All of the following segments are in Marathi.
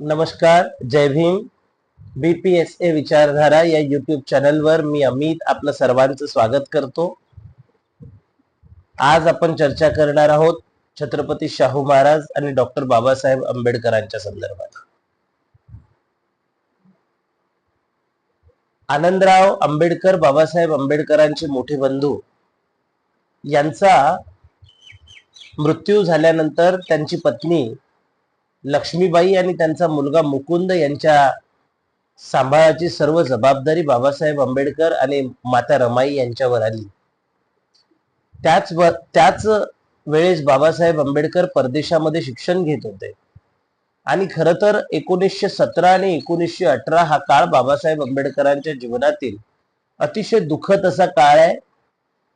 नमस्कार जय भीम. बीपीएस ए विचारधारा या युट्यूब चॅनलवर मी अमित आपलं सर्वांचं स्वागत करतो. आज आपण चर्चा करणार आहोत छत्रपती शाहू महाराज आणि डॉक्टर बाबासाहेब आंबेडकरांच्या संदर्भात. आनंदराव आंबेडकर बाबासाहेब आंबेडकरांचे मोठे बंधू यांचा मृत्यू झाल्यानंतर त्यांची पत्नी लक्ष्मीबाई आणि त्यांचा मुलगा मुकुंद यांच्या सांभाळाची सर्व जबाबदारी बाबासाहेब आंबेडकर आणि माता रमाई यांच्यावर आली. त्याच त्याच वेळेस बाबासाहेब आंबेडकर परदेशामध्ये शिक्षण घेत होते. आणि खर तर एकोणीसशे सतरा आणि एकोणीसशे अठरा हा काळ बाबासाहेब आंबेडकरांच्या जीवनातील अतिशय दुःखद असा काळ आहे.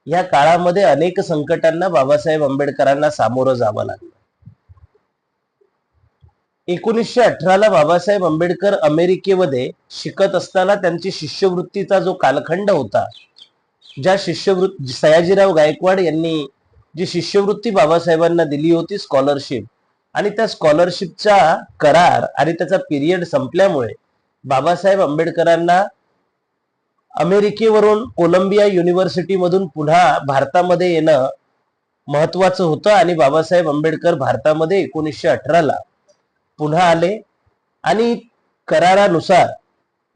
या काळामध्ये अनेक संकटांना बाबासाहेब आंबेडकरांना सामोरं जावं लागलं. एकोणीसशे अठराला बाबासाहेब आंबेडकर अमेरिकेमध्ये शिकत असताना त्यांची शिष्यवृत्तीचा जो कालखंड होता ज्या शिष्यवृत्ती सयाजीराव गायकवाड यांनी जी शिष्यवृत्ती बाबासाहेबांना दिली होती स्कॉलरशिप आणि त्या स्कॉलरशिपचा करार आणि त्याचा पिरियड संपल्यामुळे बाबासाहेब आंबेडकरांना अमेरिकेवरून कोलंबिया युनिव्हर्सिटीमधून पुन्हा भारतामध्ये येणं महत्वाचं होतं आणि बाबासाहेब आंबेडकर भारतामध्ये एकोणीसशे अठराला पुन्हा आले आणि करारानुसार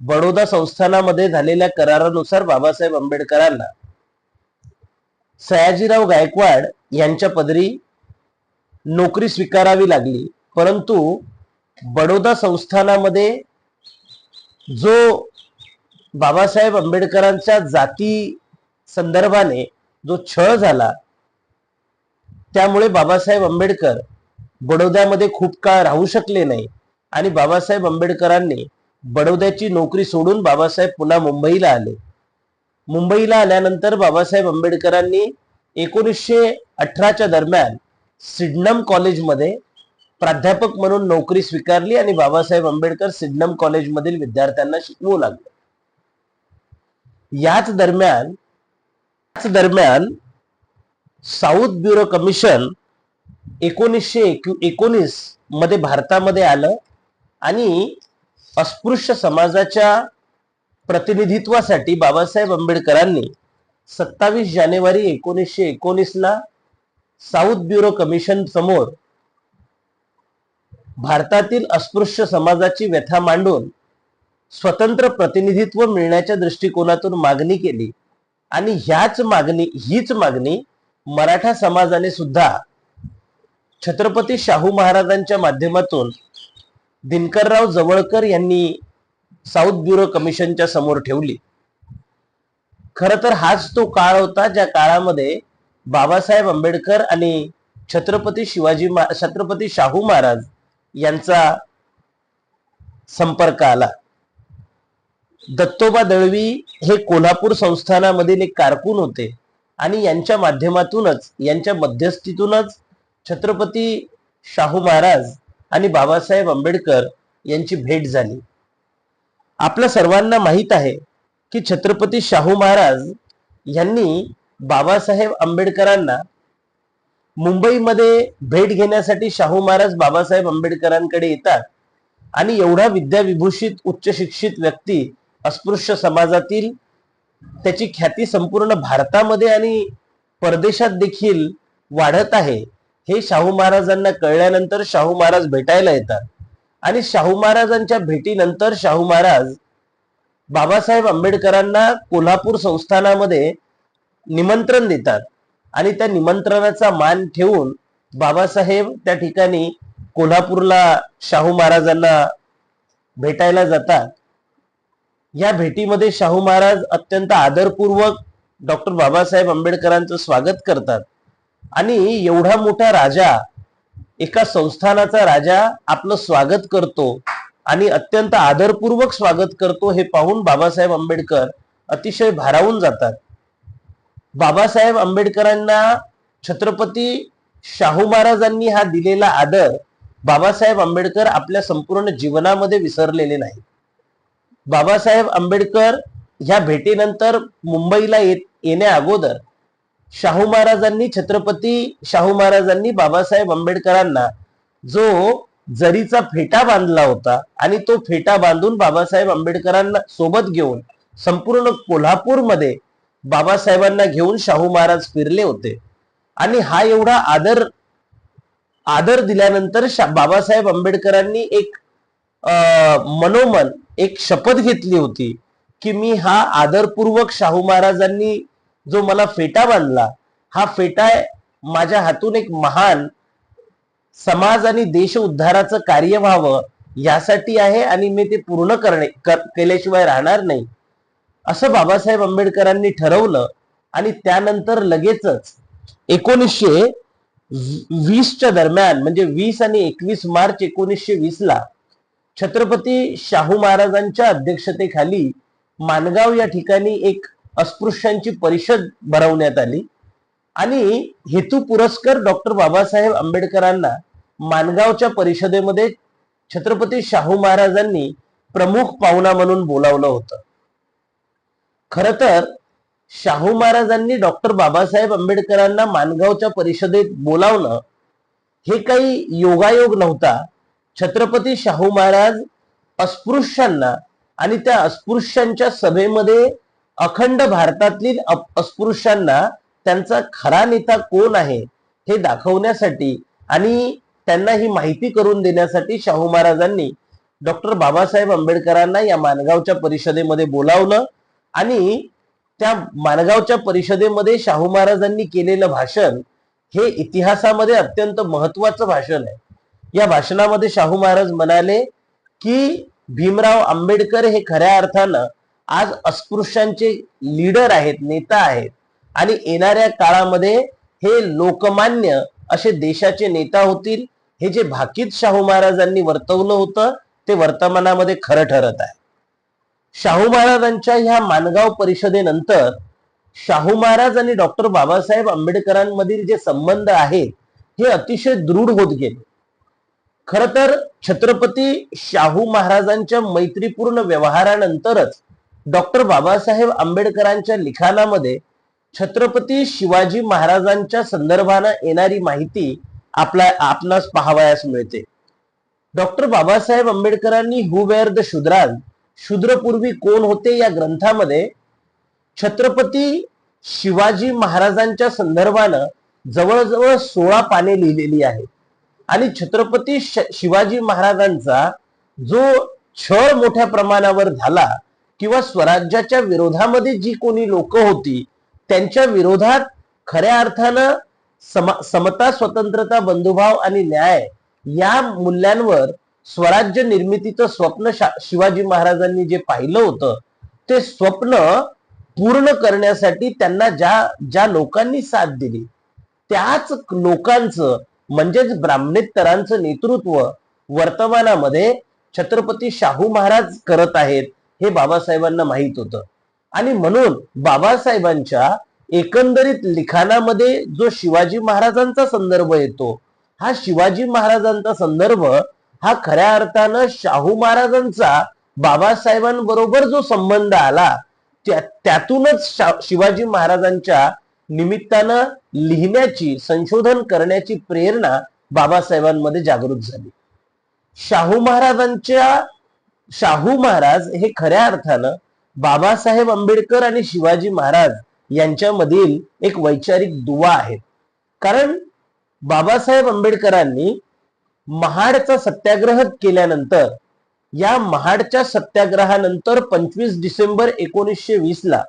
बडोदा संस्थानामध्ये झालेल्या करारानुसार बाबासाहेब आंबेडकरांना सयाजीराव गायकवाड यांच्या पदरी नोकरी स्वीकारावी लागली. परंतु बडोदा संस्थानामध्ये जो बाबासाहेब आंबेडकरांच्या जाती संदर्भाने जो छळ झाला त्यामुळे बाबासाहेब आंबेडकर बडोद्यामध्ये खूप काळ राहू शकले नाही. आणि बाबासाहेब आंबेडकरांनी बडोद्याची नोकरी सोडून बाबासाहेब पुन्हा मुंबईला आले. मुंबईला आल्यानंतर बाबासाहेब आंबेडकरांनी एकोणीसशे अठराच्या दरम्यान सिडनम कॉलेजमध्ये प्राध्यापक म्हणून नोकरी स्वीकारली आणि बाबासाहेब आंबेडकर सिडनम कॉलेजमधील विद्यार्थ्यांना शिकवू लागले. याच दरम्यान याच दरम्यान साऊथ ब्युरो कमिशन एकोणीसशे एकोणीसमध्ये भारतामध्ये आलं आणि अस्पृश्य समाजाच्या प्रतिनिधित्वासाठी बाबासाहेब आंबेडकरांनी सत्तावीस जानेवारी एकोणीसशे एकोणीसला साऊथ ब्युरो कमिशन समोर भारतातील अस्पृश्य समाजाची व्यथा मांडून स्वतंत्र प्रतिनिधित्व मिळण्याच्या दृष्टिकोनातून मागणी केली. आणि ह्याच मागणी हीच मागणी मराठा समाजाने सुद्धा छत्रपती शाहू महाराजांच्या माध्यमातून दिनकरराव जवळकर यांनी साऊथ ब्युरो कमिशनच्या समोर ठेवली. खर तर हाच तो काळ होता ज्या काळामध्ये बाबासाहेब आंबेडकर आणि छत्रपती शिवाजी छत्रपती शाहू महाराज यांचा संपर्क आला. दत्तोबा दळवी हे कोल्हापूर संस्थानामधील एक कारकून होते आणि यांच्या माध्यमातूनच यांच्या मध्यस्थीतूनच छत्रपती शाहू महाराज आणि बाबासाहेब आंबेडकर यांची भेट झाली. आपल्या सर्वांना माहीत आहे की छत्रपती शाहू महाराज यांनी बाबासाहेब आंबेडकरांना मुंबईमध्ये भेट घेण्यासाठी शाहू महाराज बाबासाहेब आंबेडकरांकडे येतात आणि एवढा विद्याविभूषित उच्च शिक्षित व्यक्ती अस्पृश्य समाजातील त्याची ख्याती संपूर्ण भारतामध्ये आणि परदेशात देखील वाढत आहे. हे शाहू महाराजांना कळल्यानंतर शाहू महाराज भेटायला येतात. आणि शाहू महाराजांच्या भेटीनंतर शाहू महाराज बाबासाहेब आंबेडकरांना कोल्हापूर संस्थानामध्ये निमंत्रण देतात. आणि त्या निमंत्रणाचा मान ठेवून बाबासाहेब त्या ठिकाणी कोल्हापूरला शाहू महाराजांना भेटायला जातात. या भेटीमध्ये शाहू महाराज अत्यंत आदरपूर्वक डॉक्टर बाबासाहेब आंबेडकरांचं स्वागत करतात. आणि एवढा मोठा राजा एका संस्थानाचा राजा आपलं स्वागत करतो आणि अत्यंत आदरपूर्वक स्वागत करतो हे पाहून बाबासाहेब आंबेडकर अतिशय भारावून जातात. बाबासाहेब आंबेडकरांना छत्रपती शाहू महाराजांनी हा दिलेला आदर बाबासाहेब आंबेडकर आपल्या संपूर्ण जीवनामध्ये विसरलेले नाही बाबासाहेब आंबेडकर ह्या भेटीनंतर मुंबईला येत येण्या अगोदर शाहू महाराजांनी छत्रपती शाहू महाराजांनी बाबासाहेब आंबेडकरांना जो जरीचा फेटा बांधला होता आणि तो फेटा बांधून बाबासाहेब आंबेडकरांना सोबत घेऊन संपूर्ण कोल्हापूरमध्ये बाबासाहेबांना घेऊन शाहू महाराज फिरले होते. आणि हा एवढा आदर आदर दिल्यानंतर शा- बाबासाहेब आंबेडकरांनी एक अं, मनोमन एक शपथ घेतली होती की मी हा आदरपूर्वक शाहू महाराजांनी जो मला फेटा बांधला हा फेटा माझ्या हातून एक महान समाज आणि देश उद्धाराचं कार्य व्हावं यासाठी आहे आणि मी ते पूर्ण करणे कर- केल्याशिवाय राहणार नाही. असं बाबासाहेब आंबेडकरांनी ठरवलं आणि त्यानंतर लगेचच एकोणीसशे वीसच्या दरम्यान म्हणजे वीस आणि एकवीस मार्च एकोणीसशे वीस ला छत्रपती शाहू महाराजांच्या अध्यक्षतेखाली मानगाव या ठिकाणी एक अस्पृश्यांची परिषद भरवण्यात आली. आणि हेतू पुरस्कार डॉक्टर बाबासाहेब आंबेडकरांना मानगावच्या परिषदेमध्ये छत्रपती शाहू महाराजांनी प्रमुख पाहुणा म्हणून बोलावलं होतं. खर तर शाहू महाराजांनी डॉक्टर बाबासाहेब आंबेडकरांना मानगावच्या परिषदेत बोलावणं हे काही योगायोग नव्हता. छत्रपती शाहू महाराज अस्पृश्यांना आणि त्या अस्पृश्यांच्या सभेमध्ये अखंड भारतातील अप- अस्पृश्यांना त्यांचा खरा नेता कोण आहे हे दाखवण्यासाठी आणि त्यांना ही माहिती करून देण्यासाठी शाहू महाराजांनी डॉक्टर बाबासाहेब आंबेडकरांना या मानगावच्या परिषदेमध्ये बोलावलं आणि त्या मानगावच्या परिषदेमध्ये शाहू महाराजांनी केलेलं भाषण हे इतिहासामध्ये अत्यंत महत्वाचं भाषण आहे. या भाषणामध्ये शाहू महाराज म्हणाले की भीमराव आंबेडकर हे खऱ्या अर्थानं आज अस्पृश्यांचे लीडर आहेत नेता आहेत. आणि येणाऱ्या काळामध्ये हे लोकमान्य असे देशाचे नेता होतील हे जे भाकीत शाहू महाराजांनी वर्तवलं होतं ते वर्तमानामध्ये खरं ठरत आहे. शाहू महाराजांच्या ह्या मानगाव परिषदेनंतर शाहू महाराज आणि डॉक्टर बाबासाहेब आंबेडकरांमधील जे संबंध आहेत हे अतिशय दृढ होत गेले. खर तर छत्रपती शाहू महाराजांच्या मैत्रीपूर्ण व्यवहारानंतरच डॉक्टर बाबासाहेब आंबेडकरांच्या लिखाणामध्ये छत्रपती शिवाजी महाराजांच्या संदर्भानं येणारी माहिती आपल्या आपणास पाहावयास मिळते. डॉक्टर बाबासाहेब आंबेडकरांनी हु वेअर द शूद्राज शूद्रपूर्वी कोण होते या ग्रंथामध्ये छत्रपती शिवाजी महाराजांच्या संदर्भानं जवळजवळ सोळा पाने लिहिलेली आहे आणि छत्रपती श- शिवाजी महाराजांचा जो छळ मोठ्या प्रमाणावर झाला किंवा स्वराज्याच्या विरोधामध्ये जी कोणी लोक होती त्यांच्या विरोधात खऱ्या अर्थानं सम समता स्वतंत्रता बंधुभाव आणि न्याय या मूल्यांवर स्वराज्य निर्मितीचं स्वप्न शिवाजी महाराजांनी जे पाहिलं होतं ते स्वप्न पूर्ण करण्यासाठी त्यांना ज्या ज्या लोकांनी साथ दिली त्याच लोकांचं म्हणजेच ब्राह्मणेतरांचं नेतृत्व वर्तमानामध्ये छत्रपती शाहू महाराज करत आहेत. हे बाबासाहेबांना माहीत होतं. आणि म्हणून बाबासाहेबांच्या एकंदरीत लिखाणामध्ये जो शिवाजी महाराजांचा संदर्भ येतो हा शिवाजी महाराजांचा संदर्भ हा खऱ्या अर्थानं शाहू महाराजांचा बाबासाहेबांबरोबर जो संबंध आला त्या- त्यातूनच शिवाजी महाराजांच्या निमित्तानं लिहिण्याची संशोधन करण्याची प्रेरणा बाबासाहेबांमध्ये जागृत झाली. शाहू महाराजांच्या शाहू महाराज हे खऱ्या अर्थानं बाबासाहेब आंबेडकर आणि शिवाजी महाराज यांच्यामधील एक वैचारिक दुवा आहेत. कारण बाबासाहेब आंबेडकरांनी महाडचा सत्याग्रह केल्यानंतर या महाडच्या सत्याग्रहानंतर पंचवीस डिसेंबर एकोणीसशे वीस ला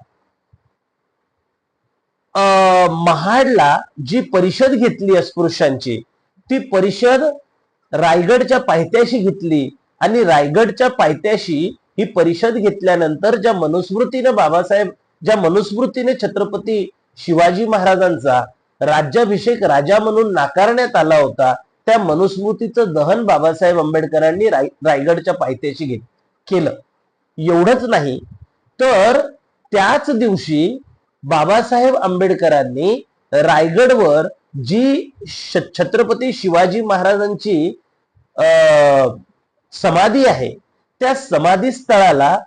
अं, महाडला जी परिषद घेतली अस्पृश्यांची ती परिषद रायगडच्या पायथ्याशी घेतली. आणि रायगडच्या पायथ्याशी ही परिषद घेतल्यानंतर ज्या मनुस्मृतीने बाबासाहेब ज्या मनुस्मृतीने छत्रपती शिवाजी महाराजांचा राज्याभिषेक राजा म्हणून नाकारण्यात आला होता त्या मनुस्मृतीचं दहन बाबासाहेब आंबेडकरांनी राय रायगडच्या पायथ्याशी घेत केलं. एवढंच नाही तर त्याच दिवशी बाबासाहेब आंबेडकरांनी रायगडवर जी छत्रपती शिवाजी महाराजांची अं, समाधी आहे. त्या समाधी स्थळाला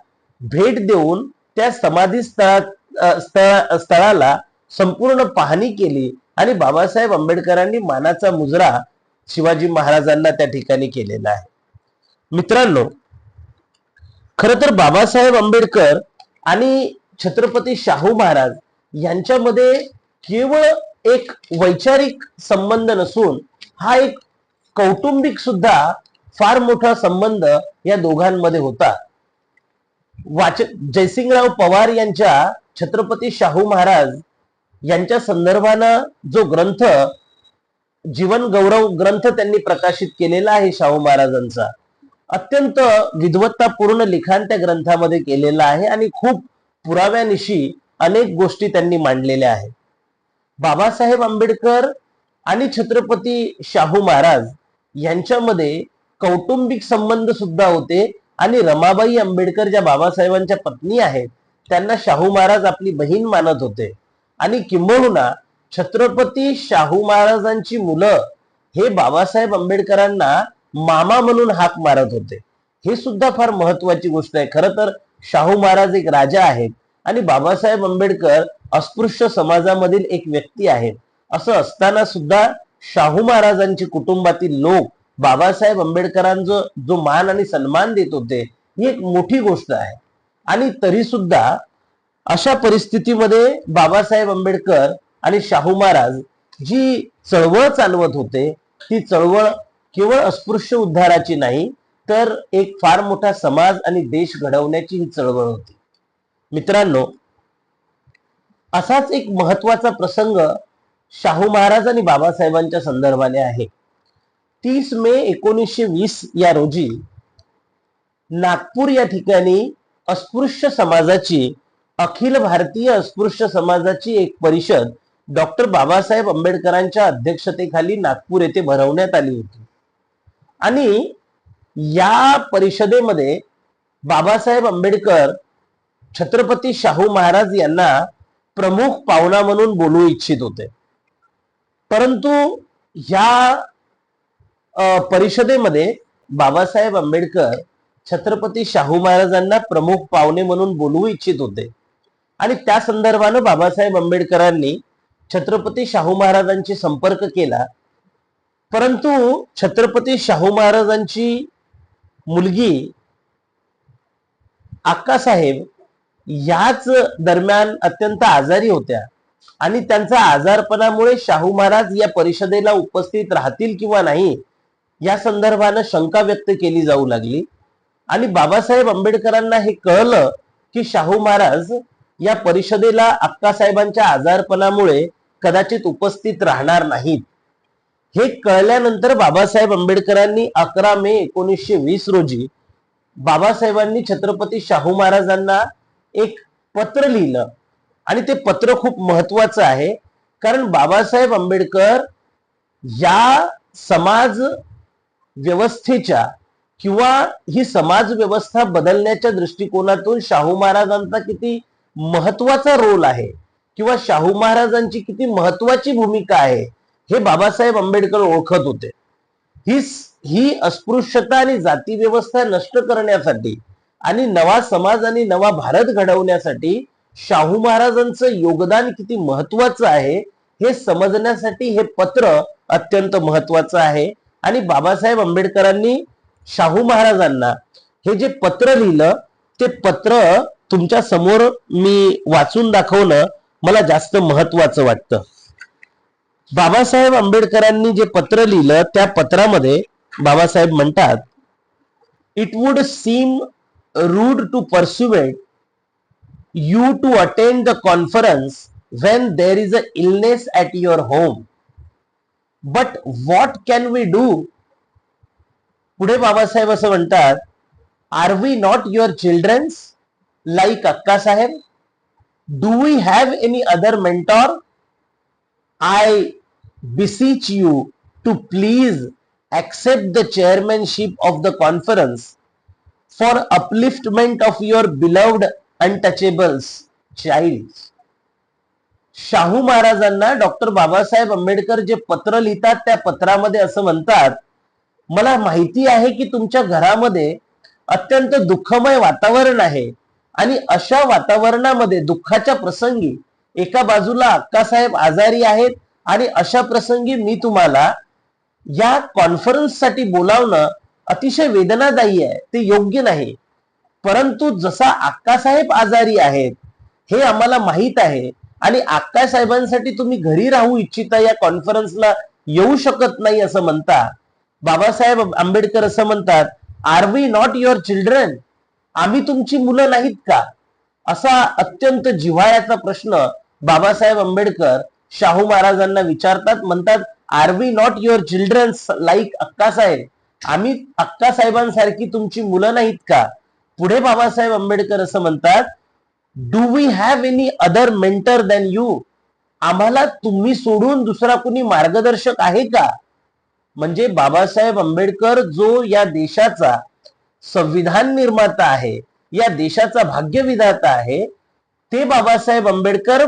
भेट देऊन त्या समाधी स्थळा स्थळाला संपूर्ण पाहणी केली आणि बाबासाहेब आंबेडकरांनी मानाचा मुजरा शिवाजी महाराजांना त्या ठिकाणी केलेला आहे. मित्रांनो खर तर बाबासाहेब आंबेडकर आणि छत्रपती शाहू महाराज यांच्यामध्ये केवळ एक वैचारिक संबंध नसून हा एक कौटुंबिक सुद्धा फार मोठा संबंध या दोघांमध्ये होता. वाच जयसिंगराव पवार यांच्या छत्रपती शाहू महाराज यांच्या संदर्भानं जो ग्रंथ जीवन गौरव ग्रंथ त्यांनी प्रकाशित केलेला आहे शाहू महाराजांचा अत्यंत विद्वत्तापूर्ण लिखाण त्या ग्रंथामध्ये केलेलं आहे आणि खूप पुराव्यानिशी अनेक गोष्टी त्यांनी मांडलेल्या आहेत. बाबासाहेब आंबेडकर आणि छत्रपती शाहू महाराज यांच्यामध्ये कौटुंबिक संबंध सुद्धा होते. आणि रमाबाई आंबेडकर ज्या बाबासाहेबांच्या पत्नी आहेत त्यांना शाहू महाराज आपली बहीण मानत होते. आणि किंबहुना छत्रपती शाहू महाराजांची मुलं हे बाबासाहेब आंबेडकरांना मामा म्हणून हाक मारत होते. हे सुद्धा फार महत्वाची गोष्ट आहे. खरं तर शाहू महाराज एक राजा आहेत आणि बाबासाहेब आंबेडकर अस्पृश्य समाजामधील एक व्यक्ती आहेत. असं असताना सुद्धा शाहू महाराजांची कुटुंबातील लोक बाबासाहेब आंबेडकरांचं जो मान आणि सन्मान देत होते ही एक मोठी गोष्ट आहे. आणि तरी सुद्धा अशा परिस्थितीमध्ये बाबासाहेब आंबेडकर आणि शाहू महाराज जी चळवळ चालवत होते ती चळवळ केवळ अस्पृश्य उद्धाराची नाही तर एक फार मोठा समाज आणि देश घडवण्याची ही चळवळ होती. मित्रांनो असाच एक महत्त्वाचा प्रसंग शाहू महाराज आणि बाबासाहेबांच्या संदर्भाने आहे. तीस मे एकोणीसशे वीस या रोजी नागपूर या ठिकाणी अस्पृश्य समाजाची अखिल भारतीय अस्पृश्य समाजाची एक परिषद डॉक्टर बाबासाहेब आंबेडकरांच्या अध्यक्षतेखाली नागपूर येथे भरवण्यात आली होती. आणि या परिषदेमध्ये बाबासाहेब आंबेडकर छत्रपती शाहू महाराज यांना प्रमुख पाहुणा म्हणून बोलू इच्छित होते. परंतु या परिषदेमध्ये बाबासाहेब आंबेडकर छत्रपती शाहू महाराजांना प्रमुख पाहुणे म्हणून बोलवू इच्छित होते. आणि त्या संदर्भानं बाबासाहेब आंबेडकरांनी छत्रपती शाहू महाराजांशी संपर्क केला. परंतु छत्रपती शाहू महाराजांची मुलगी आक्कासाहेब याच दरम्यान अत्यंत आजारी होत्या. आणि त्यांचा आजारपणामुळे शाहू महाराज या परिषदेला उपस्थित राहतील किंवा नाही या संदर्भानं शंका व्यक्त केली जाऊ लागली. आणि बाबासाहेब आंबेडकरांना हे कळलं की शाहू महाराज या परिषदेला अक्कासाहेबांच्या आजारपणामुळे कदाचित उपस्थित राहणार नाहीत. हे कळल्यानंतर बाबासाहेब आंबेडकरांनी अकरा मे एकोणीसशे वीस रोजी बाबासाहेबांनी छत्रपती शाहू महाराजांना एक पत्र लिहिलं. आणि ते पत्र खूप महत्वाचं आहे. कारण बाबासाहेब आंबेडकर या समाज व्यवस्थेच्या किंवा ही समाज व्यवस्था बदलण्याच्या दृष्टिकोनातून शाहू महाराजांचा किती महत्त्वाचा रोल आहे किंवा शाहू महाराजांची किती महत्वाची भूमिका आहे हे बाबासाहेब आंबेडकर ओळखत होते. ही ही अस्पृश्यता आणि जाती व्यवस्था नष्ट करण्यासाठी आणि नवा समाज आणि नवा भारत घडवण्यासाठी शाहू महाराजांचं योगदान किती महत्वाचं आहे हे समजण्यासाठी हे पत्र अत्यंत महत्वाचं आहे. आणि बाबासाहेब आंबेडकरांनी शाहू महाराजांना हे जे पत्र लिहिलं ते पत्र तुमच्यासमोर मी वाचून दाखवणं मला जास्त महत्वाचं वाटतं. बाबासाहेब आंबेडकरांनी जे पत्र लिहिलं त्या पत्रामध्ये बाबासाहेब म्हणतात it would seem rude to persuade you to attend the conference when there is a illness at your home but what can we do पुढे बाबासाहेब असं म्हणतात are we not your childrens like Akka Saheb do we have any other mentor I beseech you to please accept the chairmanship of the conference for upliftment of your beloved untouchables child Shahu महाराजांना डॉक्टर बाबासाहेब आंबेडकर जे पत्र लिहितात त्या पत्रामध्ये असं म्हणतात मला माहिती आहे की तुमच्या घरामध्ये अत्यंत दुःखमय वातावरण आहे आणि अशा वातावरणामध्ये दुःखाच्या प्रसंगी एका बाजूला अक्कासाहेब आजारी आहेत आणि अशा प्रसंगी मी तुम्हाला या कॉन्फरन्ससाठी बोलावणं अतिशय वेदनादायी आहे. ते योग्य नाही. परंतु जसा अक्कासाहेब आजारी आहेत हे आम्हाला माहीत आहे आणि आक्कासाहेबांसाठी तुम्ही घरी राहू इच्छिता या कॉन्फरन्सला येऊ शकत नाही असं म्हणता. बाबासाहेब आंबेडकर असं म्हणतात are we not your children आम्ही तुमची मुलं नाहीत का? असा अत्यंत जिव्हाळ्याचा प्रश्न बाबासाहेब आंबेडकर शाहू महाराजांना विचारतात म्हणतात are we not your children like Akkasaheb आम्ही अक्कासाहेबांसारखी तुमची मुलं नाहीत का? पुढे बाबासाहेब आंबेडकर असं म्हणतात do we have any other mentor than you आम्हाला तुम्ही सोडून दुसरा कुणी मार्गदर्शक आहे का? म्हणजे बाबासाहेब आंबेडकर जो या देशाचा संविधान निर्माता आहे या देशाचा भाग्यविधाता आहे ते बाबासाहेब आंबेडकर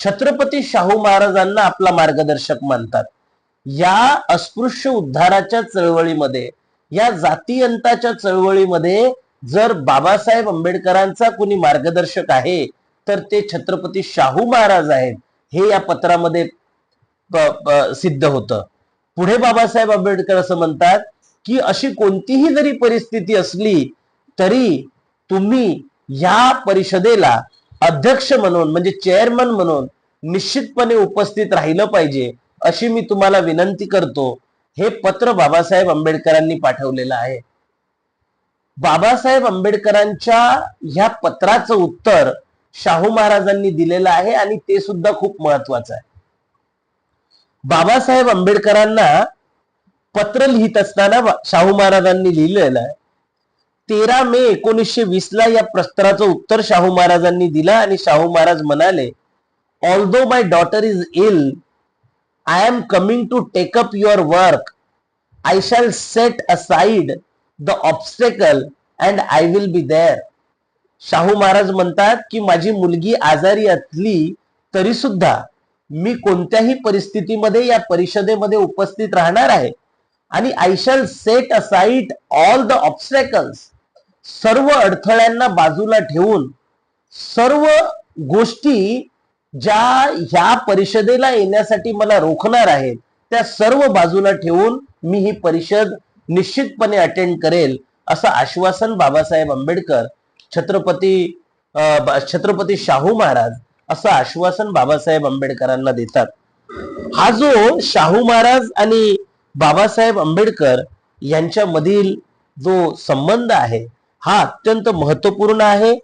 छत्रपती शाहू महाराजांना आपला मार्गदर्शक मानतात. या अस्पृश्य उद्धाराच्या चळवळीमध्ये या जातीयंताच्या चळवळीमध्ये जर बाबासाहेब आंबेडकरांचा कुणी मार्गदर्शक आहे तर ते छत्रपती शाहू महाराज आहेत हे या पत्रामध्ये सिद्ध होतं. पुढे बाबासाहेब आंबेडकर असं म्हणतात की अशी कोणतीही जरी परिस्थिती असली तरी तुम्ही या परिषदेला अध्यक्ष म्हणून म्हणजे चेअरमन म्हणून निश्चितपणे उपस्थित राहिलं पाहिजे अशी मी तुम्हाला विनंती करतो. हे पत्र बाबासाहेब आंबेडकरांनी पाठवलेलं आहे. बाबासाहेब आंबेडकरांच्या ह्या पत्राचं उत्तर शाहू महाराजांनी दिलेलं आहे आणि ते सुद्धा खूप महत्वाचं आहे. बाबासाहेब आंबेडकरांना पत्र लिहित असताना शाहू महाराजांनी लिहिलेलं आहे. तेरा मे एकोणीसशे वीस ला या प्रस्तराचं उत्तर शाहू महाराजांनी दिलं आणि शाहू महाराज म्हणाले although my daughter is ill I am coming to take up your work I shall set aside the obstacle and I will be there Shahu Maharaj म्हणतात की माझी मुलगी आजारी असली तरी सुद्धा मी कोणत्याही परिस्थितीमध्ये या परिषदेमध्ये उपस्थित राहणार आहे. आणि I shall set aside all the obstacles सर्व अडथळ्यांना बाजूला ठेवून सर्व गोष्टी ज्या ह्या परिषदेला येण्यासाठी मला रोखणार आहेत त्या सर्व बाजूला ठेवून मी ही परिषद निश्चितपणे अटेंड करेल असं आश्वासन बाबासाहेब आंबेडकर छत्रपती छत्रपती शाहू महाराज असं आश्वासन बाबासाहेब आंबेडकरांना देतात. हा जो शाहू महाराज आणि बाबासाहेब आंबेडकर यांच्यामधील जो संबंध आहे हा अत्यंत महत्त्वपूर्ण आहे.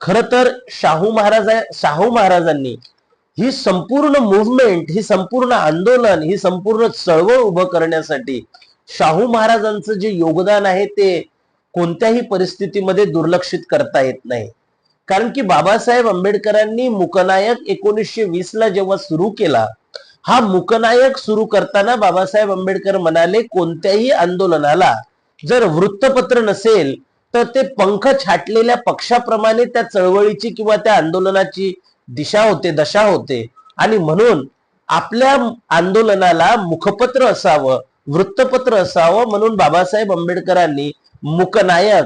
खर तर शाहू महाराज शाहू महाराजांनी ही संपूर्ण मुवमेंट ही संपूर्ण आंदोलन ही संपूर्ण चळवळ उभं करण्यासाठी शाहू महाराजांचं जे योगदान आहे ते कोणत्याही परिस्थितीमध्ये दुर्लक्षित करता येत नाही. कारण की बाबासाहेब आंबेडकरांनी मुकनायक एकोणीसशे वीस ला जेव्हा सुरू केला हा मुकनायक सुरू करताना बाबासाहेब आंबेडकर म्हणाले कोणत्याही आंदोलनाला जर वृत्तपत्र नसेल तर ते पंख छाटलेल्या पक्षाप्रमाणे त्या चळवळीची किंवा त्या आंदोलनाची दिशा होते दशा होते. आणि म्हणून आपल्या आंदोलनाला मुखपत्र असावं वृत्तपत्र असावं म्हणून बाबासाहेब आंबेडकरांनी मुकनायक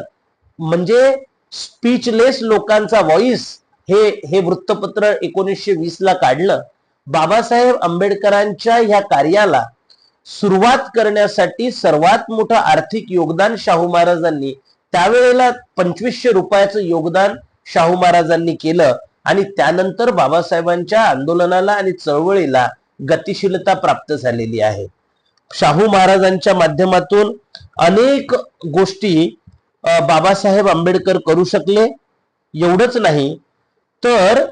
म्हणजे स्पीचलेस लोकांचा व्हॉइस हे हे वृत्तपत्र एकोणीसशे वीस ला काढलं. बाबासाहेब आंबेडकरांच्या ह्या कार्याला सुरुवात करण्यासाठी सर्वात मोठं आर्थिक योगदान शाहू महाराजांनी त्यावेळेला पंचवीसशे रुपयाचं योगदान शाहू महाराजांनी केलं आणि त्यानंतर बाबासाहेबांच्या आंदोलनाला आणि चळवळीला गतिशीलता प्राप्त झालेली आहे. शाहू महाराजांच्या माध्यमातून अनेक गोष्टी बाबासाहेब आंबेडकर करू शकले. एवढंच नाही तर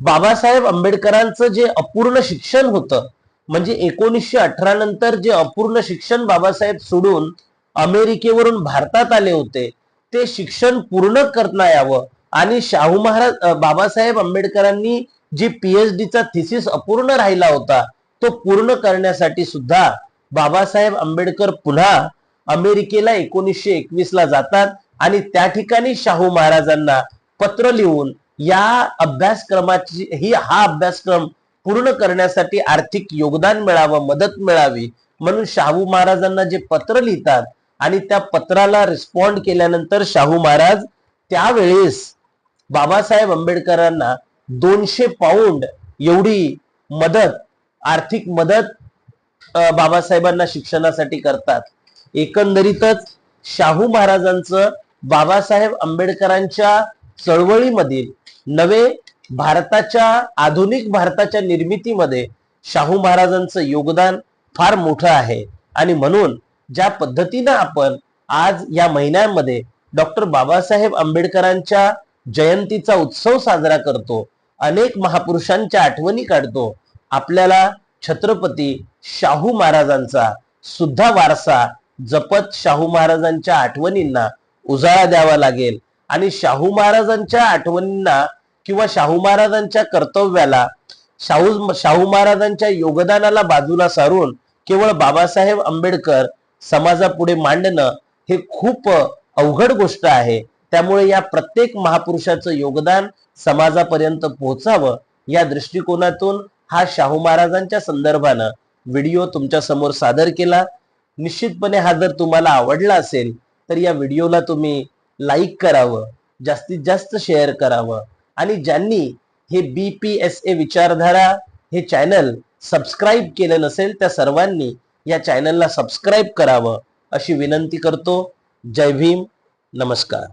बाबासाहेब आंबेडकरांचं जे अपूर्ण शिक्षण होतं म्हणजे एकोणीसशे अठरा नंतर जे अपूर्ण शिक्षण बाबासाहेब सोडून अमेरिकेवरून भारतात आले होते ते शिक्षण पूर्ण करता यावं. आणि शाहू महाराज बाबासाहेब आंबेडकरांनी जी पीएचडीचा थिसिस अपूर्ण राहिला होता तो पूर्ण करण्यासाठी सुद्धा बाबासाहेब आंबेडकर पुन्हा अमेरिकेला एकोणीसशे एकवीस ला जातात आणि त्या ठिकाणी शाहू महाराजांना पत्र लिहून या अभ्यासक्रमाची ही हा अभ्यासक्रम पूर्ण करण्यासाठी आर्थिक योगदान मिळावं मदत मिळावी म्हणून शाहू महाराजांना जे पत्र लिहितात आणि त्या पत्राला रिस्पॉन्ड केल्यानंतर शाहू महाराज त्यावेळेस बाबासाहेब आंबेडकरांना दोनशे पाऊंड एवढी मदत आर्थिक मदत बाबासाहेबांना शिक्षणासाठी करतात. एकंदरीतच शाहू महाराजांचं बाबासाहेब आंबेडकरांच्या चळवळीमधील नवे भारताच्या आधुनिक भारताच्या निर्मितीमध्ये शाहू महाराजांचं योगदान फार मोठं आहे. आणि म्हणून ज्या पद्धतीनं आपण आज या महिन्यामध्ये डॉक्टर बाबासाहेब आंबेडकरांच्या जयंतीचा उत्सव साजरा करतो अनेक महापुरुषांच्या आठवणी काढतो आपल्याला छत्रपती शाहू महाराजांचा सुद्धा वारसा जपत शाहू महाराजांच्या आठवणींना उजाळा द्यावा लागेल. आणि शाहू महाराजांच्या आठवणींना किंवा शाहू महाराजांच्या कर्तव्याला शाहू शाहू महाराजांच्या योगदानाला बाजूला सारून केवळ बाबासाहेब आंबेडकर समाजापुढे मांडणं हे खूप अवघड गोष्ट आहे. त्यामुळे या प्रत्येक महापुरुषाचं योगदान समाजापर्यंत पोहोचावं या दृष्टिकोनातून हा शाहू महाराजांच्या संदर्भानं व्हिडिओ तुमच्यासमोर सादर केला. निश्चितपणे हा जर तुम्हाला आवडला असेल तर या व्हिडिओला तुम्ही लाईक करावं जास्तीत जास्त शेअर करावं. आणि ज्यांनी हे बी पी एस ए विचारधारा हे चॅनल सबस्क्राईब केलं नसेल त्या सर्वांनी या चॅनलला सबस्क्राईब करावं अशी विनंती करतो. जय भीम. नमस्कार.